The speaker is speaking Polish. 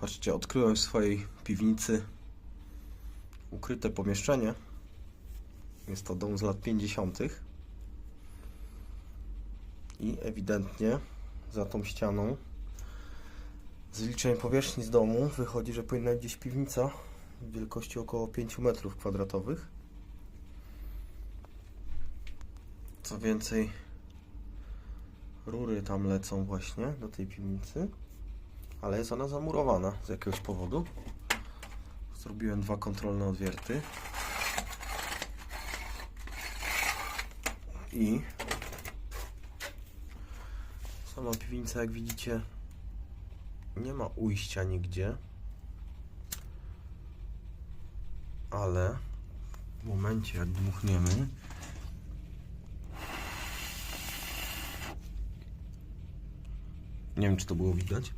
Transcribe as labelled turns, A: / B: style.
A: Patrzcie, odkryłem w swojej piwnicy ukryte pomieszczenie. Jest to dom z lat 50. I ewidentnie za tą ścianą z liczeń powierzchni z domu wychodzi, że powinna gdzieś piwnica wielkości około 5 metrów kwadratowych. Co więcej, rury tam lecą właśnie do tej piwnicy, ale jest ona zamurowana z jakiegoś powodu. Zrobiłem dwa kontrolne odwierty. I sama piwnica, jak widzicie, nie ma ujścia nigdzie. Ale w momencie, jak dmuchniemy, nie wiem, czy to było widać.